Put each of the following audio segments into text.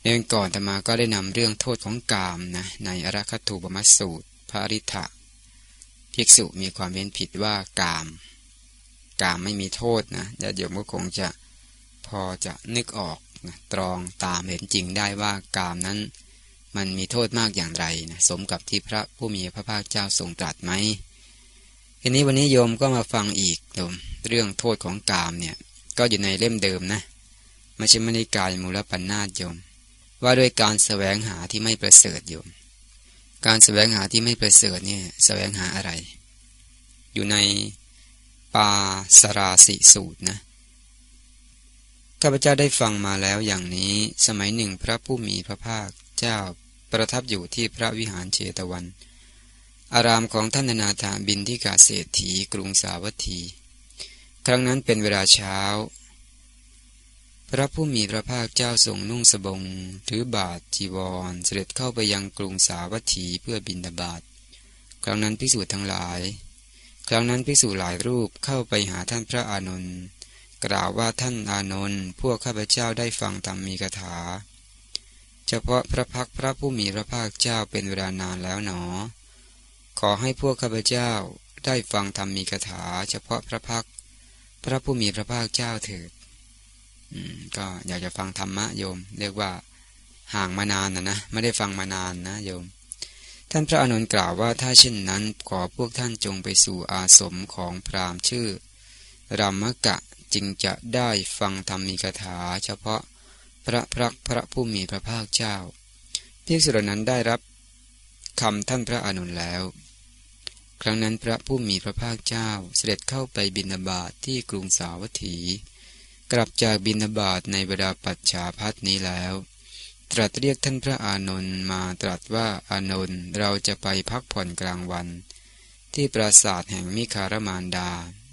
ในวันก่อนตมาก็ได้นำเรื่องโทษของกามนะในอรคตูปมัสสูตร พระริ t ะภิกษุมีความเห็นผิดว่ากาม กามไม่มีโทษนะญาติโยมก็คงจะพอจะนึกออกนะตรองตามเห็นจริงได้ว่ากามนั้น มันมีโทษมากอย่างไรนะสมกับที่พระผู้มีพระภาคเจ้าทรงตรัสไหมทีนี้วันนี้โยมก็มาฟังอีกโยมเรื่องโทษของกามเนี่ยก็อยู่ในเล่มเดิมนะไม่ใช่มณิกายมูลปัญนาโยม ว่าด้วยการแสวงหาที่ไม่ประเสริฐโยม การแสวงหาที่ไม่ประเสริฐเนี่ยแสวงหาอะไร อยู่ในปาสราสิสูตรนะข้าพเจ้าได้ฟังมาแล้วอย่างนี้สมัยหนึ่งพระผู้มีพระภาคเจ้าประทับอยู่ที่พระวิหารเชตวัน อารามของท่านนาถาบินที่กาเศรษฐีกรุงสาวัตถี ครั้งนั้นเป็นเวลาเช้า พระผู้มีพระภาคเจ้าทรงนุ่งสบง ถือบาทจีวร เสด็จเข้าไปยังกรุงสาวัตถีเพื่อบินบาตครั้งนั้นพิสูจน์ทั้งหลาย ครั้งนั้นพิสูจน์หลายรูปเข้าไปหาท่านพระอานนท์กล่าวว่าท่านอานนท์พวกข้าพเจ้าได้ฟังธรรมมีคาถา เฉพาะพระพักพระผู้มีพระภาคเจ้าเป็นเวลานานแล้วหนอ ขอให้พวกข้าพเจ้าได้ฟังธรรมมีคาถา เฉพาะพระพักพระผู้มีพระภาคเจ้าเถิด ก็อยากจะฟังธรรมะโยม เรียกว่าห่างมานานนะนะไม่ได้ฟังมานานนะโยม ท่านพระอนุนกล่าวว่าถ้าเช่นนั้นขอพวกท่านจงไปสู่อาสมของพราหมณ์ชื่อรามกะจึงจะได้ฟังธรรมีคาถา เฉพาะพระพระพระผู้มีพระภาคเจ้าพิสุรนั้นได้รับคำท่านพระอนุนแล้ว ครั้งนั้นพระผู้มีพระภาคเจ้าเสด็จเข้าไปบินาบาตทที่กรุงสาวัตถี กลับจากบินาบาตในบรรดาปัจฉาพัฒนี้แล้ว ตรัสเรียกท่านพระอานนท์มาตรัสว่าอานนท์เราจะไปพักผ่อนกลางวัน ที่ปราสาทแห่งมิคารมานดา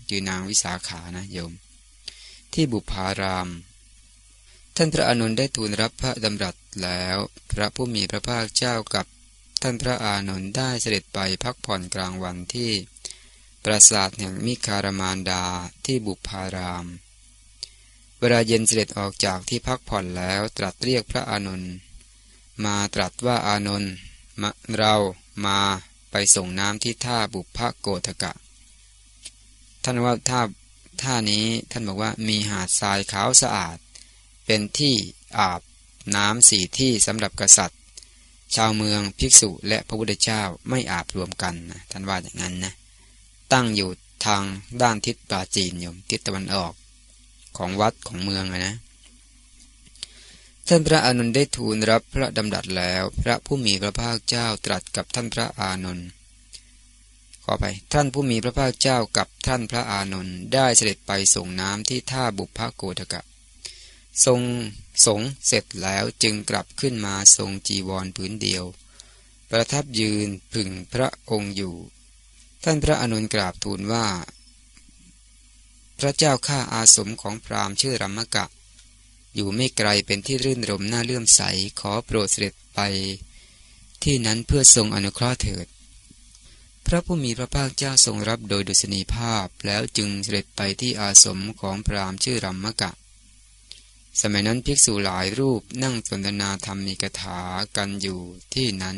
คือนางวิสาขานะโยม ที่บุพาราม ท่านพระอานนท์ได้ทูลรับพระดำรัสแล้ว พระผู้มีพระภาคเจ้ากับท่านพระอานนท์ได้เสด็จไปพักผ่อนกลางวันที่ ปราสาทแห่งมิคารมานดาที่บุพาราม เวลาเย็นเสด็จออกจากที่พักผ่อนแล้วตรัสเรียกพระอานนท์มาตรัสว่าอานนท์เรามาไปส่งน้ำที่ท่าบุพโกตกะ ท่านว่าท่าท่านี้ท่านบอกว่ามีหาดทรายขาวสะอาด เป็นที่อาบน้ำสี่ที่สำหรับกษัตริย์ ชาวเมืองภิกษุและพระพุทธเจ้าไม่อาบรวมกันนะท่านว่าอย่างนั้นนะตั้งอยู่ทางด้านทิศปราจีนอยู่ทิศตะวันออก ของวัดของเมืองนะท่านพระอานนท์ได้ทูลรับพระดำดัดแล้ว พระผู้มีพระภาคเจ้าตรัสกับท่านพระอานนท์ขอไปท่านผู้มีพระภาคเจ้ากับท่านพระอานนท์ได้เสด็จไปส่งน้ำที่ท่าบุพโกตกะ ทรงสงเสร็จแล้วจึงกลับขึ้นมาทรงจีวรผืนเดียว ประทับยืนผึ่งพระองค์อยู่ ท่านพระอนุนกราบทูลว่า พระเจ้าข้าอาสมของพราหมณ์ชื่อรัมมกะ อยู่ไม่ไกลเป็นที่รื่นรมน่าเลื่อมใสขอโปรดเสด็จไป ที่นั้นเพื่อทรงอนุเคราะห์เถิด พระผู้มีพระภาคเจ้าทรงรับโดยดุษณีภาพแล้วจึงเสด็จไปที่อาสมของพราหมณ์ชื่อรัมมกะ สมัยนั้นภิกษุหลายรูปนั่งสนทนาธรรมมีกถากันอยู่ที่นั้น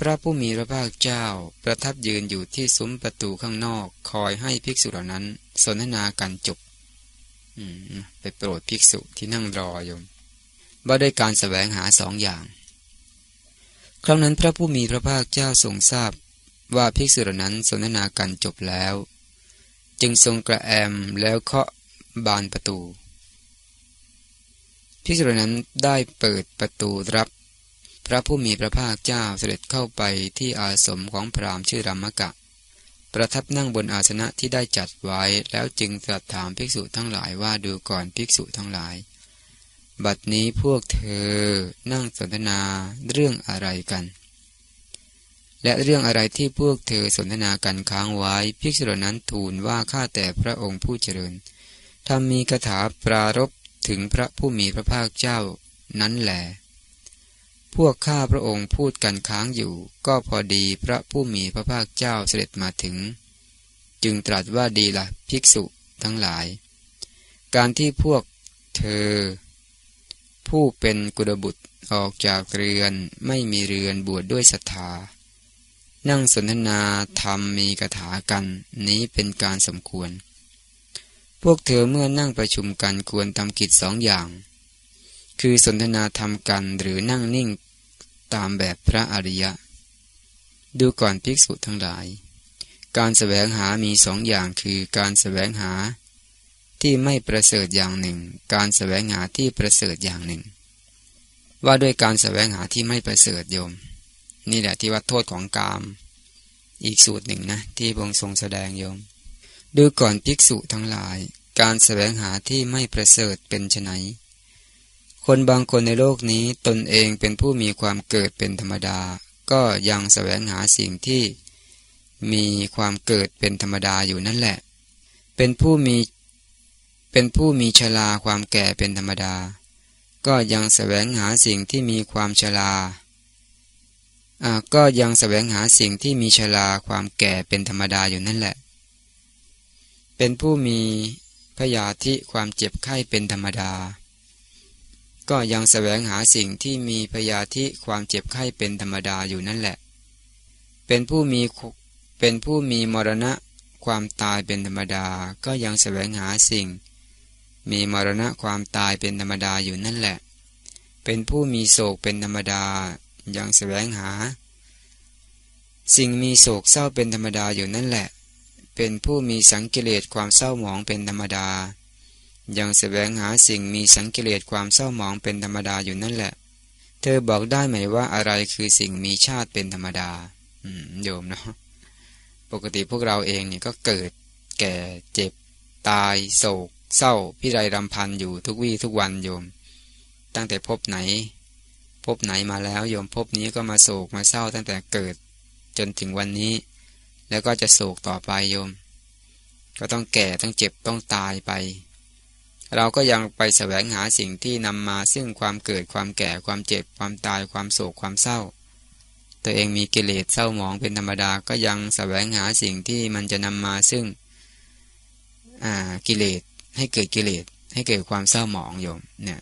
พระผู้มีพระภาคเจ้าประทับยืนอยู่ที่ซุ้มประตูข้างนอกคอยให้ภิกษุเหล่านั้น สนทนากันจบไปโปรดภิกษุที่นั่งรออยู่ว่าด้วยการสแสวงหาสองอย่าง ครั้งนั้นพระผู้มีพระภาคเจ้าทรงทราบว่าภิกษุเหล่านั้นสนทนากันจบแล้ว จึงทรงกระแอมแล้วเคาะบานประตูภิกษุเหล่านั้นได้เปิดประตูรับ ระผู้มีพระภาคเจ้าเสด็จเข้าไปที่อาสมของพราหมณ์ชื่อรามกะ ประทับนั่งบนอาสนะที่ได้จัดไว้แล้วจึงตรัสถามภิกษุทั้งหลายว่าดูก่อนภิกษุทั้งหลาย บัดนี้พวกเธอนั่งสนทนาเรื่องอะไรกัน และเรื่องอะไรที่พวกเธอสนทนากันค้างไว้ภิกษุเหล่านั้นทูลว่าข้าแต่พระองค์ผู้เจริญถ้ามีคาถาปรารบถึงพระผู้มีพระภาคเจ้านั้นแหละ พวกข้าพระองค์พูดกันค้างอยู่ ก็พอดีพระผู้มีพระภาคเจ้าเสด็จมาถึง จึงตรัสว่าดีละภิกษุทั้งหลาย การที่พวกเธอ ผู้เป็นกุลบุตรออกจากเรือนไม่มีเรือนบวชดด้วยศรัทธา นั่งสนทนาธรรมมีคาถากันนี้เป็นการสมควร พวกเธอเมื่อนั่งประชุมกันควรทำกิจสองอย่าง คือสนทนาธรรมกันหรือนั่งนิ่งตามแบบพระอริยะ ดูก่อนภิกษุทั้งหลาย การแสวงหามีสองอย่างคือการแสวงหาที่ไม่ประเสริฐอย่างหนึ่ง การแสวงหาที่ประเสริฐอย่างหนึ่ง ว่าด้วยการแสวงหาที่ไม่ประเสริฐโยม นี่แหละที่ว่าโทษของกาม อีกสูตรหนึ่งนะที่พระองค์ทรงแสดงโยม ดูก่อนภิกษุทั้งหลาย การแสวงหาที่ไม่ประเสริฐเป็นไน คนบางคนในโลกนี้ตนเองเป็นผู้มีความเกิดเป็นธรรมดา ก็ยังแสวงหาสิ่งที่มีความเกิดเป็นธรรมดาอยู่นั่นแหละ เป็นผู้มีเป็นผู้มีชราความแก่เป็นธรรมดา ก็ยังแสวงหาสิ่งที่มีความชราอ่าก็ยังแสวงหาสิ่งที่มีชราความแก่เป็นธรรมดาอยู่นั่นแหละ เป็นผู้มีพยาธิความเจ็บไข้เป็นธรรมดา ก็ยังแสวงหาสิ่งที่มีพยาธิความเจ็บไข้เป็นธรรมดาอยู่นั่นแหละ เป็นผู้มีเป็นผู้มีมรณะความตายเป็นธรรมดา ก็ยังแสวงหาสิ่ง มีมรณะความตายเป็นธรรมดาอยู่นั่นแหละ เป็นผู้มีโศกเป็นธรรมดา ยังแสวงหา สิ่งมีโศกเศร้าเป็นธรรมดาอยู่นั่นแหละ เป็นผู้มีสังเลสความเศร้าหมองเป็นธรรมดา ยังแสวงหาสิ่งมีสังเกตความเศร้าหมองเป็นธรรมดาอยู่นั่นแหละ เธอบอกได้ไหมว่าอะไรคือสิ่งมีชาติเป็นธรรมดา อืมโยมเนาะปกติพวกเราเองเนี่ยก็เกิด แก่เจ็บ ตาย โศก เศร้า พิไรรำพันอยู่ทุกวี่ทุกวันโยม ตั้งแต่พบไหน พบไหนมาแล้วโยมพบนี้ก็มาโศกมาเศร้าตั้งแต่เกิด จนถึงวันนี้ แล้วก็จะโศกต่อไปโยม ก็ต้องแก่ต้องเจ็บต้องตายไป เราก็ยังไปแสวงหาสิ่งที่นำมาซึ่งความเกิดความแก่ความเจ็บความตายความโศกความเศร้า ตัวเองมีกิเลสเศร้าหมองเป็นธรรมดาก็ยังแสวงหาสิ่งที่มันจะนำมาซึ่งกิเลสให้เกิดกิเลสให้เกิดความเศร้าหมองโยมเนี่ย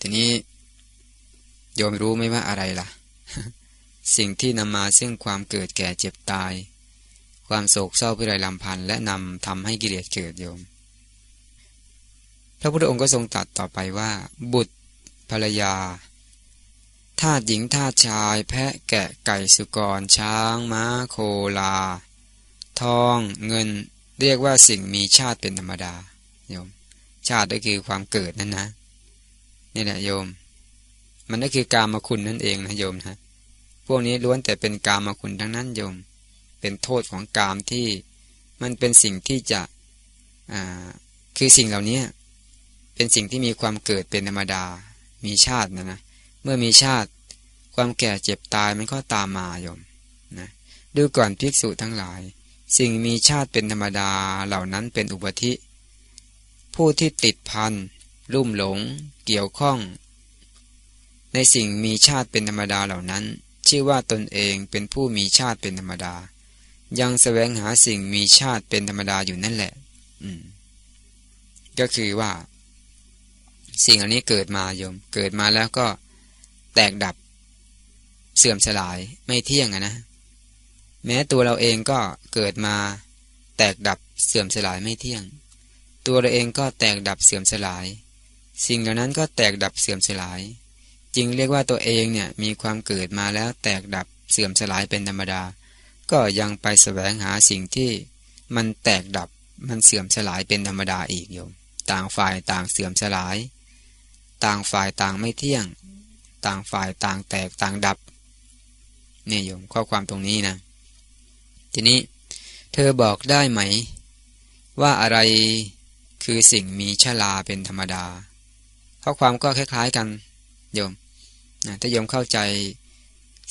ทีนี้โยมรู้ไหมว่าอะไรล่ะ สิ่งที่นำมาซึ่งความเกิดแก่เจ็บตาย ความโศกเศร้าพิไรลำพันธ์และนำทำให้กิเลสเกิดโยม พระพุทธองค์ก็ทรงตรัสต่อไปว่า บุตรภรรยาทาสหญิงทาสชาย แพะแกะไก่สุกร ช้างม้าโคลา ทอง เงิน เรียกว่าสิ่งมีชาติเป็นธรรมดาโยม ชาติก็คือความเกิดนั่นนะนี่แหละโยม มันก็คือการมาคุณนั่นเองนะโยมนะพวกนี้ล้วนแต่เป็นการมาคุณทั้งนั้นโยม เป็นโทษของกามที่มันเป็นสิ่งที่จะ อ่า คือสิ่งเหล่านี้ เป็นสิ่งที่มีความเกิดเป็นธรรมดา มีชาตินะนะ เมื่อมีชาติ ความแก่เจ็บตายมันก็ตามมาโยมนะดูก่อนภิกษุทั้งหลาย สิ่งมีชาติเป็นธรรมดาเหล่านั้นเป็นอุปธิ ผู้ที่ติดพันรุ่มหลง เกี่ยวข้อง ในสิ่งมีชาติเป็นธรรมดาเหล่านั้น ชื่อว่าตนเองเป็นผู้มีชาติเป็นธรรมดา ยังแสวงหาสิ่งมีชาติเป็นธรรมดาอยู่นั่นแหละ อืม ก็คือว่า สิ่งเหล่านี้เกิดมาโยม เกิดมาแล้วก็แตกดับเสื่อมสลายไม่เที่ยงนะ แม้ตัวเราเองก็เกิดมา แตกดับเสื่อมสลายไม่เที่ยง ตัวเราเองก็แตกดับเสื่อมสลาย สิ่งเหล่านั้นก็แตกดับเสื่อมสลาย จึงเรียกว่าตัวเองเนี่ยมีความเกิดมาแล้วแตกดับเสื่อมสลายเป็นธรรมดา ก็ยังไปแสวงหาสิ่งที่มันแตกดับมันเสื่อมสลายเป็นธรรมดาอีกโยม ต่างฝ่ายต่างเสื่อมสลาย ต่างฝ่ายต่างไม่เที่ยง ต่างฝ่ายต่างแตกต่างดับเนี่ยโยมข้อความตรงนี้นะ ทีนี้เธอบอกได้ไหม ว่าอะไรคือสิ่งมีชลาเป็นธรรมดา ข้อความก็คล้ายๆกันโยมนะถ้าโยมเข้าใจ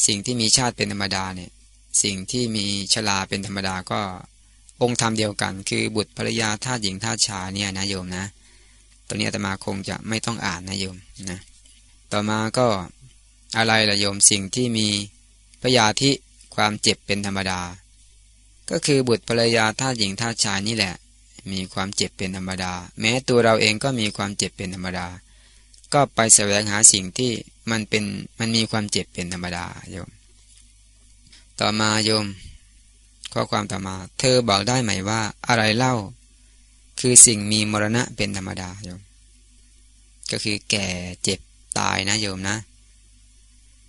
สิ่งที่มีชาติเป็นธรรมดาเนี่ยสิ่งที่มีชลาเป็นธรรมดาก็องค์ธรรมเดียวกัน คือบุตรภรรยาทาสหญิงทาสชายเนี่ยนะโยมนะ ตัวนี้อาตมาคงจะไม่ต้องอ่านนะโยมนะต่อมาก็อะไรล่ะโยมสิ่งที่มีพยาธิความเจ็บเป็นธรรมดา ก็คือบุตรภรรยาท่าหญิงท่าชายนี่แหละ มีความเจ็บเป็นธรรมดา แม้ตัวเราเองก็มีความเจ็บเป็นธรรมดา ก็ไปแสวงหาสิ่งที่มันเป็นมันมีความเจ็บเป็นธรรมดาโยม ต่อมาโยม ข้อความต่อมา เธอบอกได้ไหมว่าอะไรเล่า คือสิ่งมีมรณะเป็นธรรมดาโยม ก็คือแก่เจ็บตายนะโยมนะ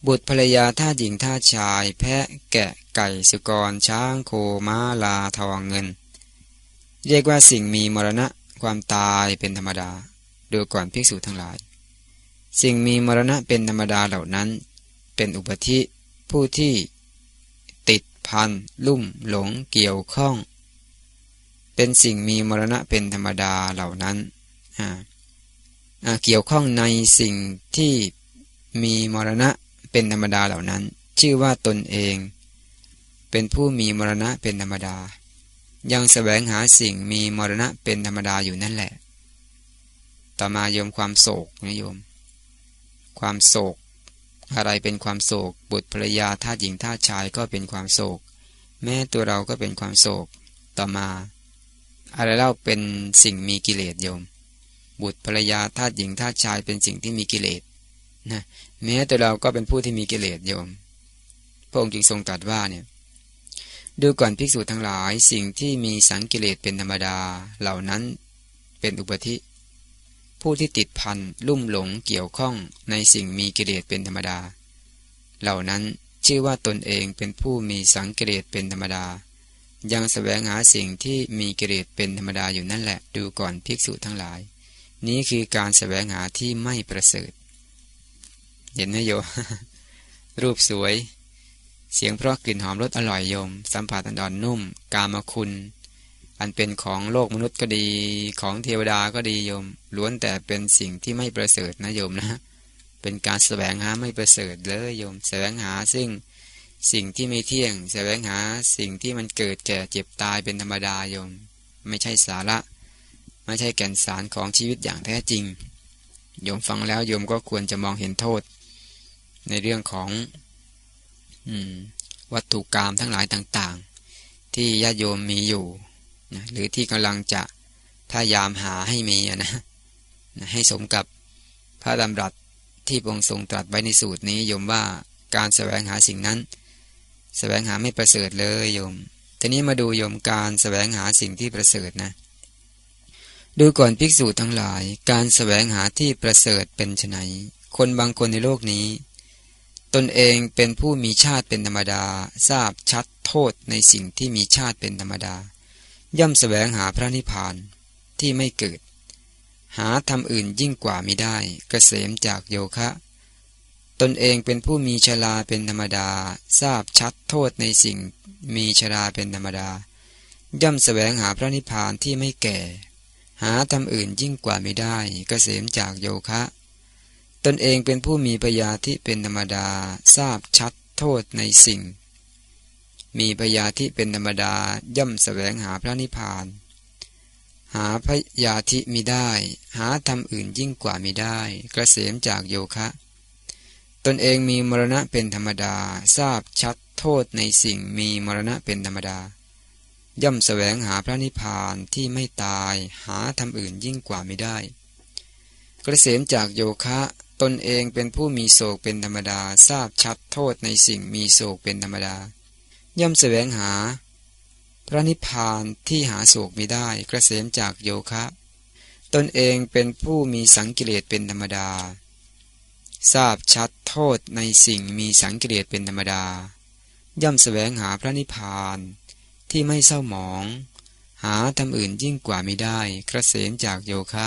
บุตรภรรยาท่าหญิงท่าชาย แพะแกะไก่สุกร ช้างโคม้าลาทองเงิน เรียกว่าสิ่งมีมรณะความตายเป็นธรรมดา ดูก่อนภิกษุทั้งหลาย สิ่งมีมรณะเป็นธรรมดาเหล่านั้น เป็นอุปธิผู้ที่ติดพันลุ่มหลงเกี่ยวข้อง เป็นสิ่งมีมรณะเป็นธรรมดาเหล่านั้น เกี่ยวข้องในสิ่งที่มีมรณะเป็นธรรมดาเหล่านั้น ชื่อว่าตนเอง เป็นผู้มีมรณะเป็นธรรมดา ยังแสวงหาสิ่งมีมรณะเป็นธรรมดาอยู่นั่นแหละ ต่อมาโยมความโศกนะโยม ความโศก อะไรเป็นความโศก บุตรภรรยาท่าหญิงท่าชายก็เป็นความโศก แม่ตัวเราก็เป็นความโศก ต่อมา อะไรเล่าเป็นสิ่งมีกิเลสโยม บุตรภรรยาท่าหญิงท่าชายเป็นสิ่งที่มีกิเลสนะแม้แต่เราก็เป็นผู้ที่มีกิเลสโยม พระองค์จึงทรงตรัสว่าเนี่ยดูก่อนภิกษุทั้งหลายสิ่งที่มีสังกิเลสเป็นธรรมดาเหล่านั้นเป็นอุปธิผู้ที่ติดพันลุ่มหลงเกี่ยวข้องในสิ่งมีกิเลสเป็นธรรมดา เหล่านั้นชื่อว่าตนเองเป็นผู้มีสังกิเลสเป็นธรรมดา ยังสแสวงหาสิ่งที่มีกิเลสเป็นธรรมดาอยู่นั่นแหละดูก่อนภิกษุทั้งหลาย นี้คือการสแสวงหาที่ไม่ประเสริฐ เห็นไหมโยรูปสวย เสียงเพราะกลิ่นหอมรสอร่อยโยม สัมผัสอันอ่อนนุ่ม กามคุณ อันเป็นของโลกมนุษย์ก็ดีของเทวดาก็ดีโยม ล้วนแต่เป็นสิ่งที่ไม่ประเสริฐนะโยมนะ เป็นการแสวงหาไม่ประเสริฐเลยโยมแสวงหาซึ่ง สิ่งที่ไม่เที่ยงแสวงหาสิ่งที่มันเกิดแก่เจ็บตายเป็นธรรมดาโยม ไม่ใช่สาระ ไม่ใช่แก่นสารของชีวิตอย่างแท้จริง โยมฟังแล้วโยมก็ควรจะมองเห็นโทษ ในเรื่องของวัตถุกรรมทั้งหลายต่างๆ ที่ญาติโยมมีอยู่นะหรือที่กำลังจะพยายามหาให้มีนะนะให้สมกับพระดำรัสที่พระองค์ทรงตรัสไว้ในสูตรนี้โยมว่าการแสวงหาสิ่งนั้น แสวงหาไม่ประเสริฐเลยโยม ทีนี้มาดูโยมการแสวงหาสิ่งที่ประเสริฐนะ ดูก่อนภิกษุทั้งหลาย การแสวงหาที่ประเสริฐเป็นไนคนบางคนในโลกนี้ ตนเองเป็นผู้มีชาติเป็นธรรมดา ทราบชัดโทษในสิ่งที่มีชาติเป็นธรรมดา ย่อมแสวงหาพระนิพพานที่ไม่เกิด หาทำอื่นยิ่งกว่ามิได้กเกษมจากโยคะ ตนเองเป็นผู้มีชราเป็นธรรมดา ทราบชัดโทษในสิ่งมีชราเป็นธรรมดา ย่อมแสวงหาพระนิพพานที่ไม่แก่ หาทำอื่นยิ่งกว่าไม่ได้กเกษมจากโยคะ ตนเองเป็นผู้มีปัญญาที่เป็นธรรมดา ทราบชัดโทษในสิ่ง มีปัญญาที่เป็นธรรมดาย่อมแสวงหาพระนิพพาน หาพยาธิมิได้ หาธรรมอื่นยิ่งกว่ามิได้กระเสมจากโยคะ ตนเองมีมรณะเป็นธรรมดา ทราบชัดโทษในสิ่งมีมรณะเป็นธรรมดา ย่อมแสวงหาพระนิพพานที่ไม่ตายหาธรรมอื่นยิ่งกว่าไม่ได้ กระเสมจากโยคะตนเองเป็นผู้มีโศกเป็นธรรมดา ทราบชัดโทษในสิ่งมีโศกเป็นธรรมดา ย่อมแสวงหา พระนิพพานที่หาโศกไม่ได้ กระเสมจากโยคะ ตนเองเป็นผู้มีสังกิเลสเป็นธรรมดา ทราบชัดโทษในสิ่งมีสังเลสเป็นธรรมดา ย่อมแสวงหาพระนิพพาน ที่ไม่เศร้าหมอง หาทำอื่นยิ่งกว่าไม่ได้กระเสมจากโยคะ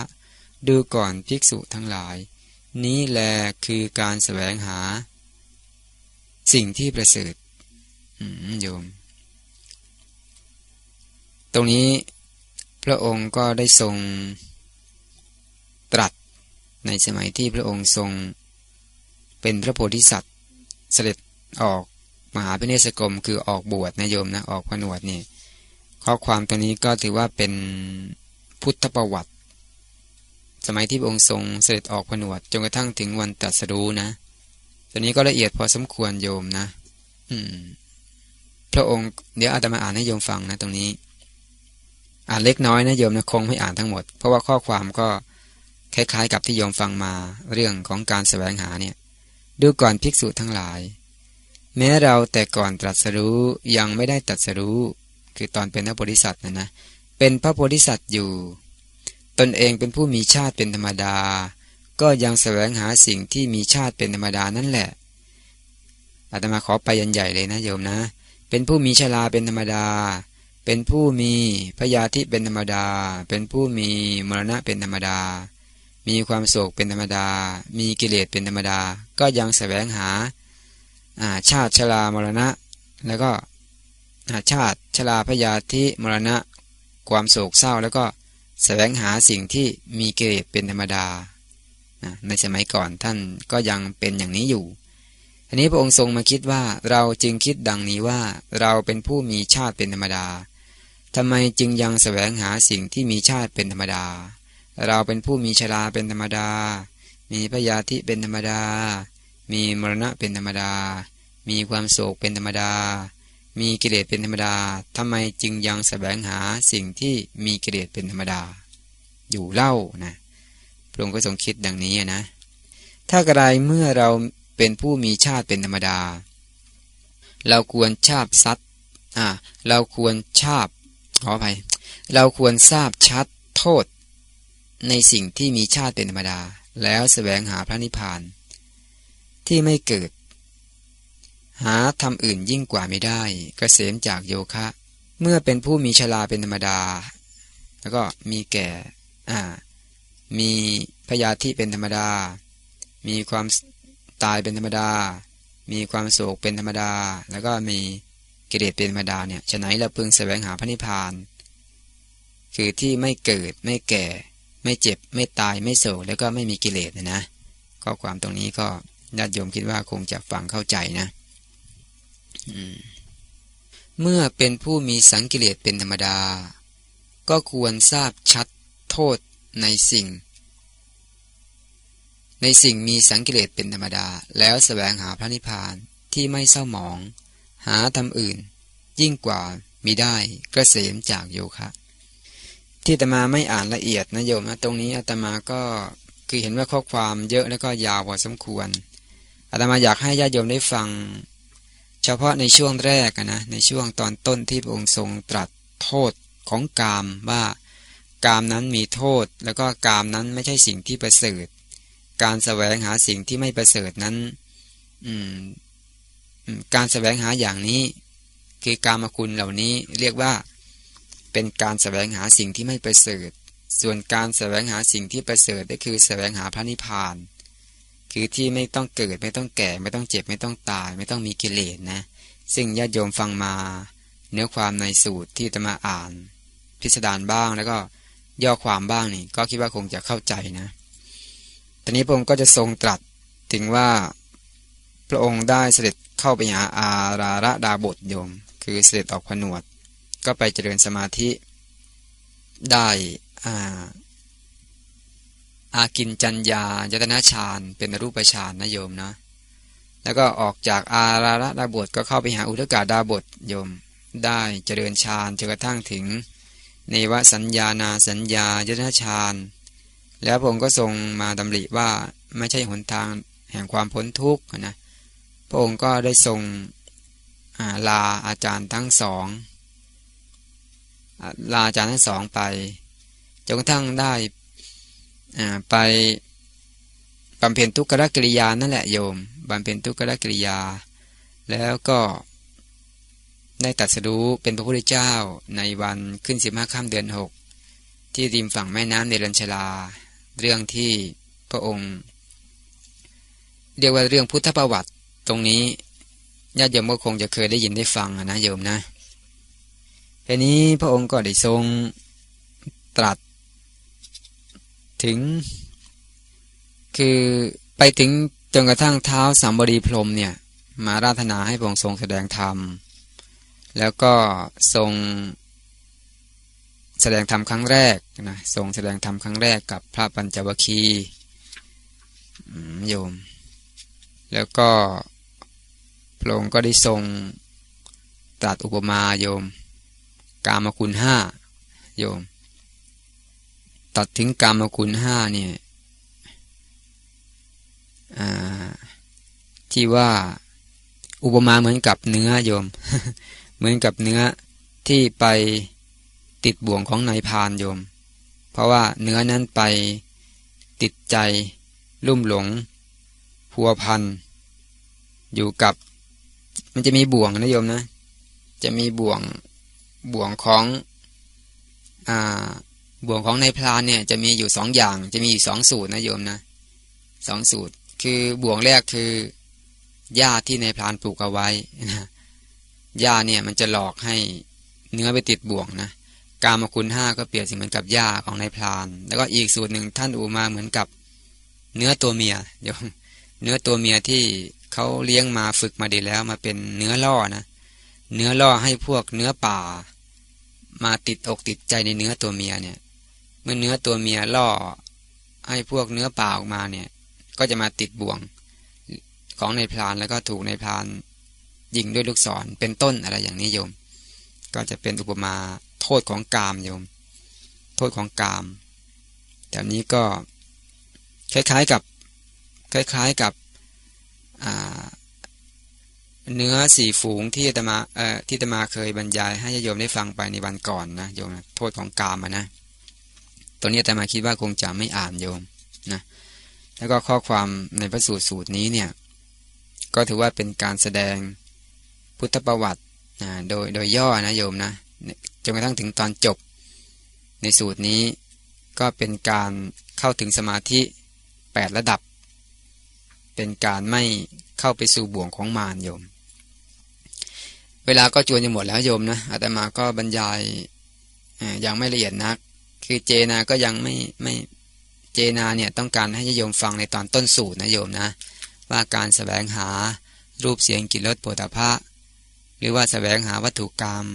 ดูก่อนภิกษุทั้งหลาย นี้แลคือการแสวงหา สิ่งที่ประเสริฐโยม ตรงนี้พระองค์ก็ได้ทรงตรัสในสมัยที่พระองค์ทรง เป็นพระโพธิสัตว์ เสด็จออกมหาพิเนศกรมคือออกบวชนะโยมนะออกผนวดนี่ข้อความตัวนี้ก็ถือว่าเป็นพุทธประวัติ สมัยที่พระองค์ทรงเสด็จออกผนวดจนกระทั่งถึงวันตรัสรู้นะ ตัวนี้ก็ละเอียดพอสมควรโยมนะ อืม พระองค์เดี๋ยวอาตมาอ่านให้โยมฟังนะ ตรงนี้อ่านเล็กน้อยนะโยมนะคงไม่อ่านทั้งหมด เพราะว่าข้อความก็คล้ายๆ กับที่โยมฟังมาเรื่องของการแสวงหาเนี่ย ดูก่อนภิกษุทั้งหลาย แม้เราแต่ก่อนตรัสรู้ยังไม่ได้ตรัสรู้ คือตอนเป็นพระโพธิสัตว์นะนะ เป็นพระโพธิสัตว์อยู่ ตนเองเป็นผู้มีชาติเป็นธรรมดา ก็ยังแสวงหาสิ่งที่มีชาติเป็นธรรมดานั่นแหละอาตมาขอไปยันใหญ่เลยนะโยมนะ เป็นผู้มีชราเป็นธรรมดา เป็นผู้มีพยาธิเป็นธรรมดา เป็นผู้มีมรณะเป็นธรรมดา มีความโศกเป็นธรรมดา มีกิเลสเป็นธรรมดา ก็ยังแสวงหาชาติชรามรณะ แล้วก็ชาติชราพยาธิมรณะ ความโศกเศร้าแล้วก็แสวงหาสิ่งที่มีกิเลสเป็นธรรมดา ในสมัยก่อนท่านก็ยังเป็นอย่างนี้อยู่อันนี้พระองค์ทรงมาคิดว่าเราจึงคิดดังนี้ว่าเราเป็นผู้มีชาติเป็นธรรมดาทำไมจึงยังแสวงหาสิ่งที่มีชาติเป็นธรรมดา เราเป็นผู้มีชราเป็นธรรมดา มีพยาธิเป็นธรรมดา มีมรณะเป็นธรรมดา มีความโศกเป็นธรรมดา มีกิเลสเป็นธรรมดาทำไมจึงยังแสวงหาสิ่งที่มีกิเลสเป็นธรรมดา อยู่เล่านะพระองค์ก็ทรงคิดดังนี้นะ ถ้ากระไรเมื่อเราเป็นผู้มีชาติเป็นธรรมดา เราควรชาบซัดอ่าเราควรชาบขออภัยเราควรทราบชัดโทษ ในสิ่งที่มีชาติเป็นธรรมดา แล้วแสวงหาพระนิพพาน ที่ไม่เกิด หาทำอื่นยิ่งกว่าไม่ได้กเกษมจากโยคะ เมื่อเป็นผู้มีชราเป็นธรรมดา แล้วก็มีแก่อ่ามีพยาธิเป็นธรรมดา มีความตายเป็นธรรมดา มีความโศกเป็นธรรมดา แล้วก็มีกิเลสเป็นธรรมดาเนี่ยฉะนั้นเราพึงแสวงหาพระนิพพาน คือที่ไม่เกิดไม่แก่ ไม่เจ็บไม่ตายไม่โศกแล้วก็ไม่มีกิเลสนะนะข้อความตรงนี้ก็ญาติโยมคิดว่าคงจะฟังเข้าใจนะเมื่อเป็นผู้มีสังกิเลสเป็นธรรมดา ก็ควรทราบชัดโทษในสิ่ง ในสิ่งมีสังกิเลสเป็นธรรมดา แล้วสแสวงหาพระนิพพานที่ไม่เศร้าหมอง หาทำอื่น ยิ่งกว่ามิได้กระเสมจากโยคะ ที่อาตมาไม่อ่านละเอียดนะโยมนะตรงนี้อาตมาก็คือเห็นว่าข้อความเยอะแล้วก็ยาวพอสมควรอาตมาอยากให้ญาติโยมได้ฟัง เฉพาะในช่วงแรกนะในช่วงตอนต้นที่พระองค์ทรงตรัสโทษของกามว่ากามนั้นมีโทษ แล้วก็กามนั้นไม่ใช่สิ่งที่ประเสริฐ การแสวงหาสิ่งที่ไม่ประเสริฐนั้นการแสวงหาอย่างนี้ คือกามคุณเหล่านี้เรียกว่า เป็นการแสวงหาสิ่งที่ไม่ประเสริฐ ส่วนการแสวงหาสิ่งที่ประเสริฐก็คือแสวงหาพระนิพพาน คือที่ไม่ต้องเกิดไม่ต้องแก่ไม่ต้องเจ็บไม่ต้องตาย ไม่ต้องมีกิเลสนะ ซึ่งญาติโยมฟังมา เนื้อความในสูตรที่จะมาอ่าน พิสดารบ้างแล้วก็ย่อความบ้างนี่ก็คิดว่าคงจะเข้าใจนะตอนนี้พระองค์ก็จะทรงตรัสถึงว่าพระองค์ได้เสด็จเข้าไปหาอาราระดาบทโยม คือเสด็จออกผนวด ก็ไปเจริญสมาธิ ได้อาอากินจัญญายตนาฌานเป็นรูปฌานนะโยมนะแล้วก็ออกจากอาราระดาบทก็เข้าไปหาอุทกาดาบทโยม ได้เจริญฌานจนกระทั่งถึงเนวสัญญานาสัญญายตนาฌานแล้วผมก็ทรงมาดำริว่าไม่ใช่หนทางแห่งความพ้นทุกข์นะพระองค์ก็ได้ทรงลาอาจารย์ทั้งสอง ลาอาจารย์ทั้งสองไปจนกระทั่งได้ไปบำเพ็ญทุกขกิริยานั่นแหละโยมบำเพ็ญทุกขกิริยา แล้วก็ได้ตัดสรู้เป็นพระพุทธเจ้าในวันขึ้นสิบห้าค่ำเดือนหกที่ริมฝั่งแม่น้ำในรัญชลา เรื่องที่พระองค์ เรียกว่าเรื่องพุทธประวัติตรงนี้ญาติโยมก็คงจะเคยได้ยินได้ฟังนะโยมนะ ทีนี้พระองค์ก็ได้ทรงตรัส ถึง คือไปถึงจนกระทั่งเท้าสามบดีพรมเนี่ย มาราธนาให้พระองค์ทรงแสดงธรรม แล้วก็ทรงแสดงธรรมครั้งแรกนะทรงแสดงธรรมครั้งแรกกับพระปัญจวคีโยม แล้วก็พระองค์ก็ได้ทรงตรัสอุปมาโยม กามคุณห้าโยม ตัดถึงกามคุณห้าเนี่ยที่ว่าอุปมาเหมือนกับเนื้อโยม เหมือนกับเนื้อที่ไปติดบ่วงของนายพานโยม เพราะว่าเนื้อนั้นไปติดใจ ลุ่มหลงพัวพันอยู่กับ มันจะมีบ่วงนะโยมนะ จะมีบ่วง บ่วงของอบ่วงของในพรานเนี่ยจะมีอยู่สองอย่าง จะมีอยู่สองสูตรนะโยมนะสองสูตร คือบ่วงแรกคือหญ้าที่ในพรานปลูกเอาไว้นะหญ้าเนี่ยมันจะหลอกให้เนื้อไปติดบ่วงนะกามคุณห้าก็เปรียบเสมือนกับหญ้าของในพราน แล้วก็อีกสูตรหนึ่งท่านอูมาเหมือนกับเนื้อตัวเมียโยมเนื้อตัวเมียที่เขาเลี้ยงมาฝึกมาดีแล้วมาเป็นเนื้อล่อนะเนื้อล่อให้พวกเนื้อป่า มาติดอกติดใจในเนื้อตัวเมียเนี่ย เมื่อเนื้อตัวเมียล่อให้พวกเนื้อป่าออกมาเนี่ย ก็จะมาติดบ่วงของในพรานแล้วก็ถูกในพรานยิงด้วยลูกศรเป็นต้นอะไรอย่างนี้โยม ก็จะเป็นอุปมาโทษของกามโยม โทษของกามแต่นี้ก็คล้ายๆกับ คล้ายๆกับ เนื้อสี่ฝูงที่ตมาเอ่อที่ตมาเคยบรรยาย ให้โยมได้ฟังไปในวันก่อนนะโยมนะโทษของกามนะตัวนี้ตมาคิดว่าคงจะไม่อ่านโยมนะแล้วก็ข้อความในพระสูตรสูตรนี้เนี่ยก็ถือว่าเป็นการแสดงพุทธประวัตินะโดยโดยย่อนะโยมนะจนกระทั่งถึงตอนจบ ในสูตรนี้ก็เป็นการเข้าถึงสมาธิ 8 ระดับ เป็นการไม่เข้าไปสู่บ่วงของมารโยม เวลาก็จวนจะหมดแล้วโยมนะอาตมาก็บรรยายยังไม่ละเอียดนัก คือเจนาก็ยังไม่ไม่เจนาเนี่ยต้องการให้โยมฟังในตอนต้นสูตรนะโยมนะ ว่าการสแสวงหารูปเสียงกลิ่นรสโผฏฐะหรือว่าสแสวงหาวัตถุกรรม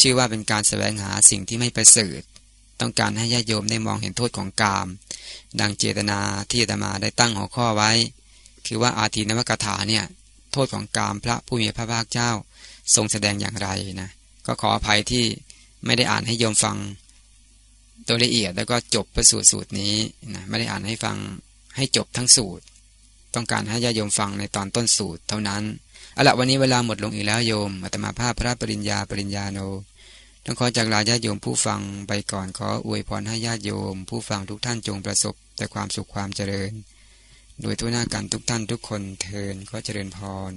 ชื่อว่าเป็นการสแสวงหาสิ่งที่ไม่ประเสริฐต้องการให้ญาติโยมได้มองเห็นโทษของกาม ดังเจตนาที่อาตมาได้ตั้งหัวข้อไว้ คือว่าอาทีนวกถาเนี่ย โทษของกามพระผู้มีพระภาคเจ้า ทรงแสดงอย่างไรนะ ก็ขออภัยที่ไม่ได้อ่านให้โยมฟังโดยละเอียดแล้วก็จบประสูตรสูตรนี้นะไม่ได้อ่านให้ฟังให้จบทั้งสูตร ต้องการให้ญาติโยมฟังในตอนต้นสูตรเท่านั้นเอาละวันนี้เวลาหมดลงอีกแล้วโยมอาตมาภาพพระปริญญาปริญญาโนต้องขอจากลาญาติโยมผู้ฟังไปก่อนขออวยพรให้ญาติโยม ผู้ฟังทุกท่านจงประสบแต่ความสุขความเจริญ โดยตัวหน้ากันทุกท่านทุกคนเทินก็เจริญพร